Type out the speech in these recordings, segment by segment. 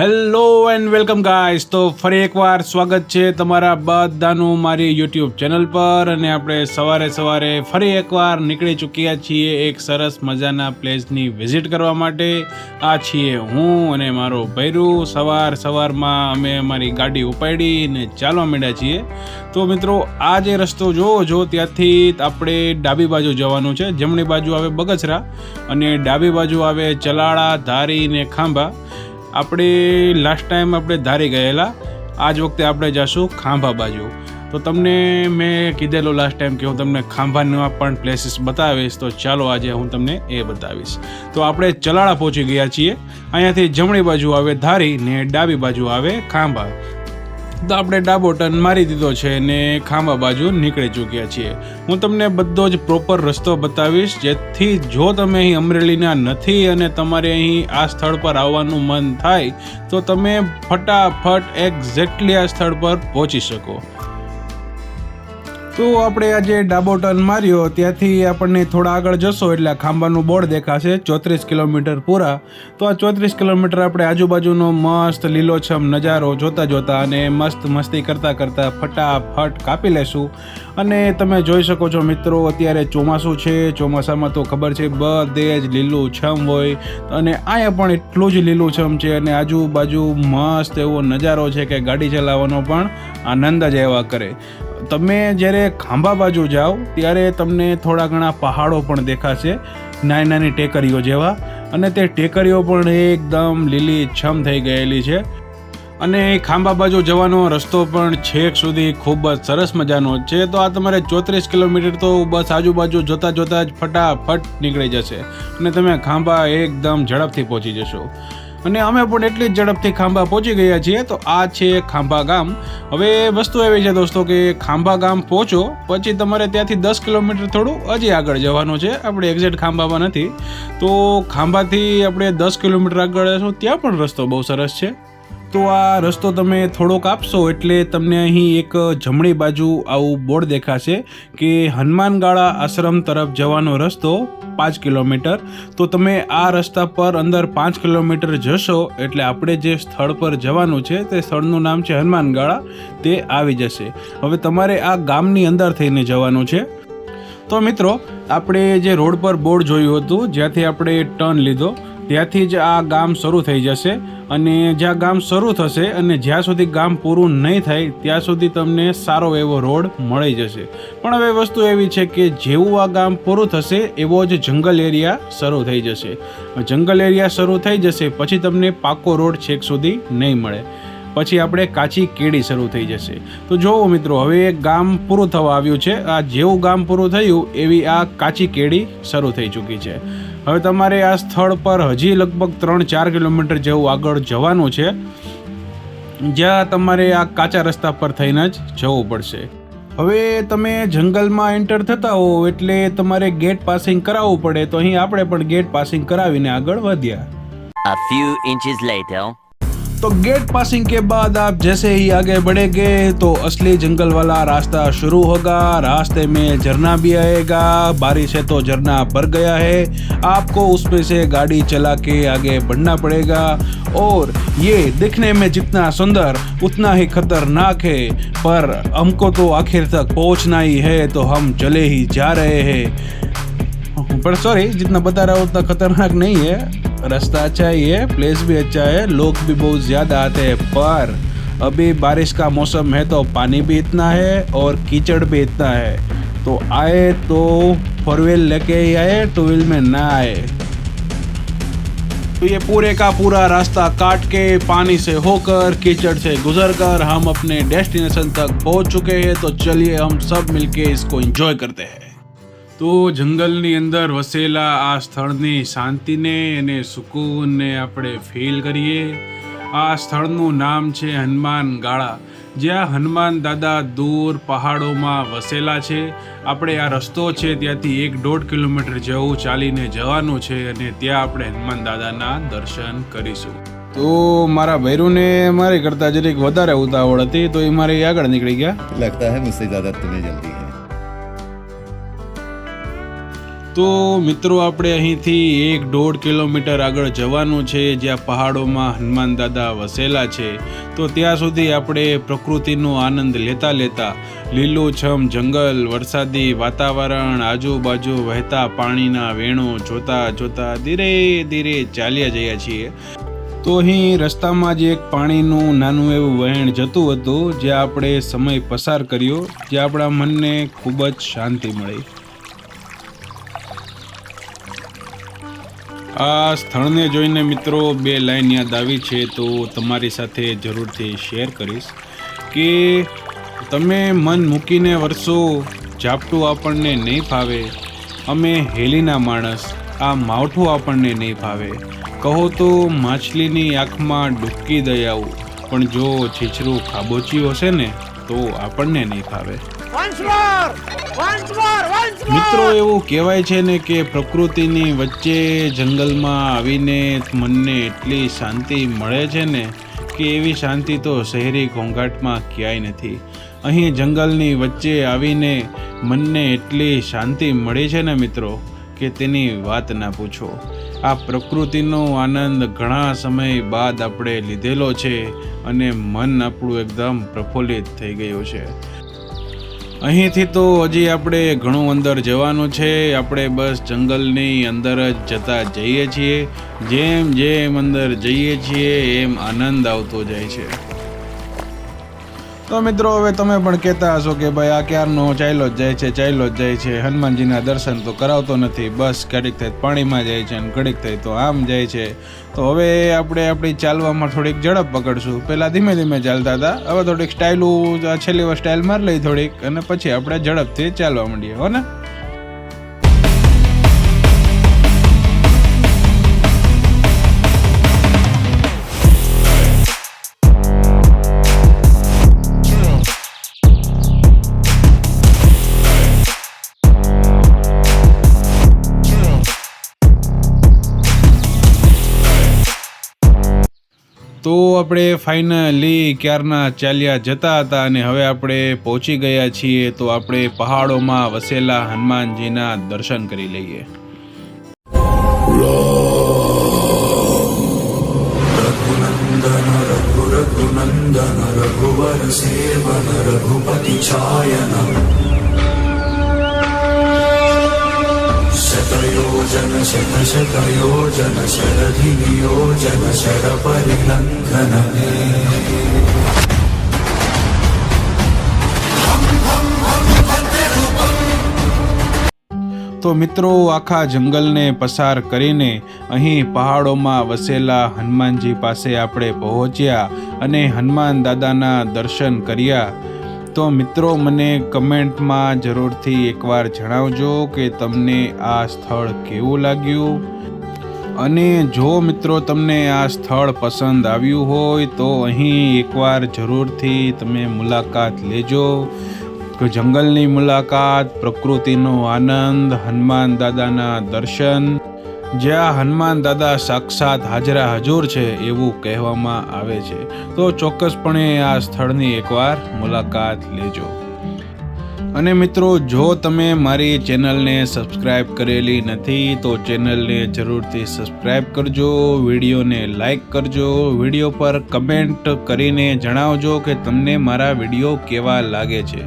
Hello and welcome guys તો ફરી એકવાર સ્વાગત છે તમારા બધાનું મારી યુટ્યુબ ચેનલ પર અને આપણે સવારે સવારે ફરી એકવાર નીકળી ચૂક્યા છીએ એક સરસ મજાના પ્લેસની વિઝિટ કરવા માટે. આ છીએ હું અને મારો ભૈરું. સવાર સવારમાં અમે અમારી ગાડી ઉપાડીને ચાલવા માંડ્યા છીએ. તો મિત્રો, આ જે રસ્તો જોવો, જો ત્યાંથી આપણે ડાબી બાજુ જવાનું છે. જમણી બાજુ આવે બગસરા અને ડાબી બાજુ આવે ચલાળા, ધારી ને ખાંભા. આપણે લાસ્ટ ટાઈમ આપણે ધારી ગયેલા આ જ વખતે આપણે જઈશું ખાંભા બાજુ. તો તમને મેં કીધેલું લાસ્ટ ટાઈમ કે હું તમને ખાંભાના પણ પ્લેસીસ બતાવીશ, તો ચાલો આજે હું તમને એ બતાવીશ. તો આપણે ચલાળા પહોંચી ગયા છીએ. અહીંયાથી જમણી બાજુ આવે ધારી ને ડાબી બાજુ આવે ખાંભા. તો આપણે ડાબો ટર્ન મારી દીધો છે ને ખાંભા બાજુ નીકળી ચૂક્યા છીએ. હું તમને બધો જ પ્રોપર રસ્તો બતાવીશ, જેથી જો તમે અહીં અમરેલીના નથી અને તમારે અહીં આ સ્થળ પર આવવાનું મન થાય, તો તમે ફટાફટ એક્ઝેક્ટલી આ સ્થળ પર પહોંચી શકો. તો આપણે આજે ડાબો ટર્ન માર્યો. ત્યાંથી આપણને થોડા આગળ જશો એટલે ખાંભાનું બોર્ડ દેખાશે, ચોત્રીસ કિલોમીટર પૂરા. તો આ ચોત્રીસ કિલોમીટર આપણે આજુબાજુનો મસ્ત લીલોછમ નજારો જોતા જોતા અને મસ્ત મસ્તી કરતા કરતા ફટાફટ કાપી લેશું. અને તમે જોઈ શકો છો મિત્રો, અત્યારે ચોમાસું છે. ચોમાસામાં તો ખબર છે, બધે જ લીલું છમ હોય. અને અહીંયા પણ એટલું જ લીલુંછમ છે અને આજુબાજુ મસ્ત એવો નજારો છે કે ગાડી ચલાવવાનો પણ આનંદ જ એવા કરે. તમે જ્યારે ખાંભા બાજુ જાઓ, ત્યારે તમને થોડા ઘણા પહાડો પણ દેખાશે, નાની નાની ટેકરીઓ જેવા. અને તે ટેકરીઓ પણ એકદમ લીલી છમ થઈ ગયેલી છે. અને ખાંભા બાજુ જવાનો રસ્તો પણ છેક સુધી ખૂબ જ સરસ મજાનો છે. તો આ તમારે ચોત્રીસ કિલોમીટર તો બસ આજુબાજુ જોતાં જોતાં જ ફટાફટ નીકળી જશે. અને તમે ખાંભા એકદમ ઝડપથી પહોંચી જશો. અને અમે પણ એટલી જ ઝડપથી ખાંભા પહોંચી ગયા છીએ. તો આ છે ખાંભા ગામ. હવે વસ્તુ એવી છે દોસ્તો કે ખાંભા ગામ પહોંચો, પછી તમારે ત્યાંથી દસ કિલોમીટર થોડું હજી આગળ જવાનું છે. આપણે એક્ઝેક્ટ ખાંભામાં નથી. તો ખાંભાથી આપણે દસ કિલોમીટર આગળ જશું ત્યાં પણ રસ્તો બહુ સરસ છે. તો આ રસ્તો તમે થોડોક આપશો એટલે તમને અહીં એક જમણી બાજુ આવું બોર્ડ દેખાશે કે હનુમાનગાળા આશ્રમ તરફ જવાનો રસ્તો. પાંચ કિલોમીટર, તો તમે આ રસ્તા પર અંદર પાંચ કિલોમીટર જશો, એટલે આપણે જે સ્થળ પર જવાનું છે, તે સ્થળનું નામ છે હનુમાનગાળા, તે આવી જશે. હવે તમારે આ ગામની અંદર થઈને જવાનું છે. તો મિત્રો, આપણે જે રોડ પર બોર્ડ જોયું હતું, જ્યાંથી આપણે ટર્ન લીધો, ત્યાંથી જ આ ગામ શરૂ થઈ જશે. અને જ્યાં ગામ શરૂ થશે અને જ્યાં સુધી ગામ પૂરું નહીં થાય, ત્યાં સુધી તમને સારો એવો રોડ મળી જશે. પણ હવે વસ્તુ એવી છે કે જેવું આ ગામ પૂરું થશે, એવો જ જંગલ એરિયા શરૂ થઈ જશે. જંગલ એરિયા શરૂ થઈ જશે, પછી તમને પાકો રોડ છેક સુધી નહીં મળે. પછી આપણે કાચી કેડી શરૂ થઈ જશે. તો જોવો મિત્રો, હવે એક ગામ પૂરું થવા આવ્યું છે. આ જેવું ગામ પૂરું થયું, એવી આ કાચી કેડી શરૂ થઈ ચૂકી છે. હવે તમારે આ સ્થળ પર હજી લગભગ ત્રણ ચાર કિલોમીટર જેવું આગળ જવાનું છે. જ્યાં તમારે આ કાચા રસ્તા પર થઈને જ જવું પડશે. હવે તમે જંગલમાં એન્ટર થતા હો એટલે તમારે ગેટ પાસિંગ કરાવવું પડે. તો અહીં આપણે પણ ગેટ પાસિંગ કરાવીને આગળ વધ્યા. A few inches later. तो गेट पासिंग के बाद आप जैसे ही आगे बढ़ेंगे तो असली जंगल वाला रास्ता शुरू होगा। रास्ते में झरना भी आएगा। बारिश है तो झरना भर गया है। आपको उसमें से गाड़ी चला के आगे बढ़ना पड़ेगा। और ये दिखने में जितना सुंदर, उतना ही खतरनाक है। पर हमको तो आखिर तक पहुँचना ही है तो हम चले ही जा रहे हैं। पर सॉरी जितना बता रहा हूँ, उतना खतरनाक नहीं है। रास्ता अच्छा ही है प्लेस भी अच्छा है, लोग भी बहुत ज़्यादा आते हैं, पर अभी बारिश का मौसम है तो पानी भी इतना है और कीचड़ भी इतना है। तो आए तो फोर व्हील लेके ही आए टू व्हील में ना आए। तो ये पूरे का पूरा रास्ता काट के पानी से होकर कीचड़ से गुजर कर हम अपने डेस्टिनेशन तक पहुँच चुके हैं तो चलिए हम सब मिलके इसको एंजॉय करते हैं। તો જંગલની અંદર વસેલા આ સ્થળની શાંતિને અને સુકૂનને આપણે ફીલ કરીએ. આ સ્થળનું નામ છે હનુમાન ગાળા. જ્યાં હનુમાન દાદા દૂર પહાડોમાં વસેલા છે. આપણે આ રસ્તો છે ત્યાંથી એક દોઢ કિલોમીટર જેવું ચાલીને જવાનું છે અને ત્યાં આપણે હનુમાન દાદાના દર્શન કરીશું. તો મારા ભૈરુને મારી કરતાં જરીક વધારે ઉતાવળ હતી, તો એ મારી આગળ નીકળી ગયા. લગતા હે મુસ્તી દાદા, તમે જલ્દી. તો મિત્રો, આપણે અહીંથી એક દોઢ કિલોમીટર આગળ જવાનું છે, જ્યાં પહાડોમાં હનુમાન દાદા વસેલા છે. તો ત્યાં સુધી આપણે પ્રકૃતિનો આનંદ લેતા લેતા લીલુંછમ જંગલ, વરસાદી વાતાવરણ, આજુબાજુ વહેતા પાણીના વેણો જોતા જોતા ધીરે ધીરે ચાલ્યા જઈએ છીએ. તો અહીં રસ્તામાં જ એક પાણીનું નાનું એવું વહેણ જતું હતું જે આપણે સમય પસાર કર્યો જે આપણા મનને ખૂબ જ શાંતિ મળી. આ સ્થળને જોઈને મિત્રો બે લાઈન યાદ આવી છે, તો તમારી સાથે જરૂરથી શેર કરીશ કે તમે મન મૂકીને વર્ષો ઝાપટું આપણને નહીં ફાવે, અમે હેલીના માણસ, આ માવઠું આપણને નહીં ફાવે. કહો તો માછલીની આંખમાં ડૂબકી દઈ આવું પણ જો છીછરું ખાબોચિયું હશે ને તો આપણને નહીં ફાવે! મિત્રો એવું કહેવાય છે ને કે પ્રકૃતિની વચ્ચે જંગલમાં આવીને મનને એટલી શાંતિ મળે છે ને કે એવી શાંતિ તો શહેરી ઘોંઘાટમાં ક્યાંય નથી. અહીં જંગલની વચ્ચે આવીને મનને એટલી શાંતિ મળી છે ને મિત્રો કે તેની વાત ના પૂછો. આ પ્રકૃતિનો આનંદ ઘણા સમય બાદ આપણે લીધેલો છે અને મન આપણું એકદમ પ્રફુલ્લિત થઈ ગયું છે. અહીંથી તો હજી આપણે ઘણું અંદર જવાનું છે. આપણે બસ જંગલની અંદર જ જતા જઈએ છીએ. જેમ જેમ અંદર જઈએ છીએ, એમ આનંદ આવતો જાય છે. તો મિત્રો, હવે તમે પણ કહેતા હશો કે ભાઈ આ ક્યારનો ચાલ્યો જ જાય છે, ચાલ્યો જ જાય છે. હનુમાનજીના દર્શન તો કરાવતો નથી. બસ ઘડીક થઈ પાણીમાં જાય છે અને ઘડીક થઈ તો આમ જાય છે. તો હવે આપણે આપણી ચાલવામાં થોડીક ઝડપ પકડશું. પહેલાં ધીમે ધીમે ચાલતા હતા. હવે થોડીક સ્ટાઇલું છેલ્લી વાર સ્ટાઇલ મારી લઈ થોડીક અને પછી આપણે ઝડપથી ચાલવા માંડીએ. હો ને? તો આપણે ફાઇનલી ક્યારના ચાલ્યા જતા હતા અને હવે આપણે પહોંચી ગયા છીએ તો આપણે પહાડોમાં વસેલા હનુમાનજીના દર્શન કરી લઈએ. રઘુનંદન રઘુવર સેવન રઘુપતિ છાયન જન શતશકયોજન શરધિ નિયોજન શર પરિલંઘન તો મિત્રો આખા જંગલને પસાર કરીને અહીં પહાડોમાં વસેલા હનુમાનજી પાસે આપણે પહોંચ્યા અને હનુમાન દાદાના દર્શન કર્યા। તો મિત્રો, મને કમેન્ટમાં જરૂરથી એકવાર જણાવજો કે તમને આ સ્થળ કેવું લાગ્યું. અને જો મિત્રો તમને આ સ્થળ પસંદ આવ્યું હોય, તો અહીં એકવાર જરૂરથી તમે મુલાકાત લેજો. કે જંગલની મુલાકાત, પ્રકૃતિનો આનંદ, હનુમાન દાદાના દર્શન જ્યાં હનુમાન દાદા સાક્ષાત હાજરા હજુર છે એવું કહેવામાં આવે છે. તો ચોક્કસપણે આ સ્થળની એકવાર મુલાકાત લેજો. અને મિત્રો, જો તમે મારી ચેનલને સબસ્ક્રાઇબ કરેલી નથી, તો ચેનલને જરૂરથી સબસ્ક્રાઇબ કરજો, વિડીયોને લાઈક કરજો, વીડિયો પર કમેન્ટ કરીને જણાવજો કે તમને મારા વીડિયો કેવા લાગે છે.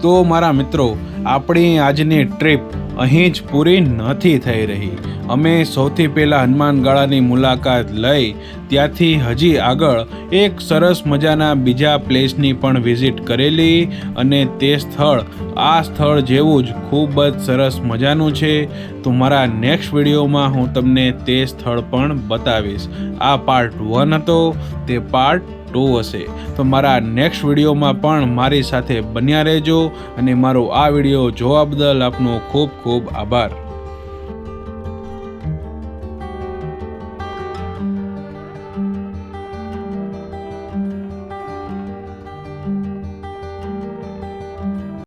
તો મારા મિત્રો, આપણી આજની ટ્રીપ અહીં જ પૂરી નથી થઈ રહી. અમે સૌથી પહેલાં હનુમાનગાળાની મુલાકાત લઈ ત્યાંથી હજી આગળ એક સરસ મજાના બીજા પ્લેસની પણ વિઝિટ કરેલી અને તે સ્થળ, આ સ્થળ જેવું જ ખૂબ જ સરસ મજાનું છે. તો મારા નેક્સ્ટ વિડીયોમાં હું તમને તે સ્થળ પણ બતાવીશ. આ પાર્ટ વન હતો. તે પાર્ટ ટુ હશે. તો મારા નેક્સ્ટ વિડીયોમાં પણ મારી સાથે બન્યા રહેજો અને મારો આ વીડિયો જોવા બદલ આપનો ખૂબ ખૂબ આભાર.